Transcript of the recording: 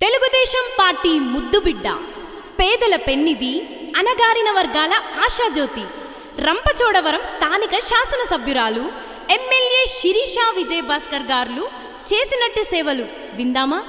Telugu Desam party ముద్దుబిడ్డ పేదల పెన్నిది అనగారిన వర్గాల ఆశాజ్యోతి రంపచోడవరం స్థానిక శాసనసభ్యురాలు ఎమ్మెల్యే శిరీష విజయభాస్కర్ గారు చేసినట్టు సేవలు. విందామా?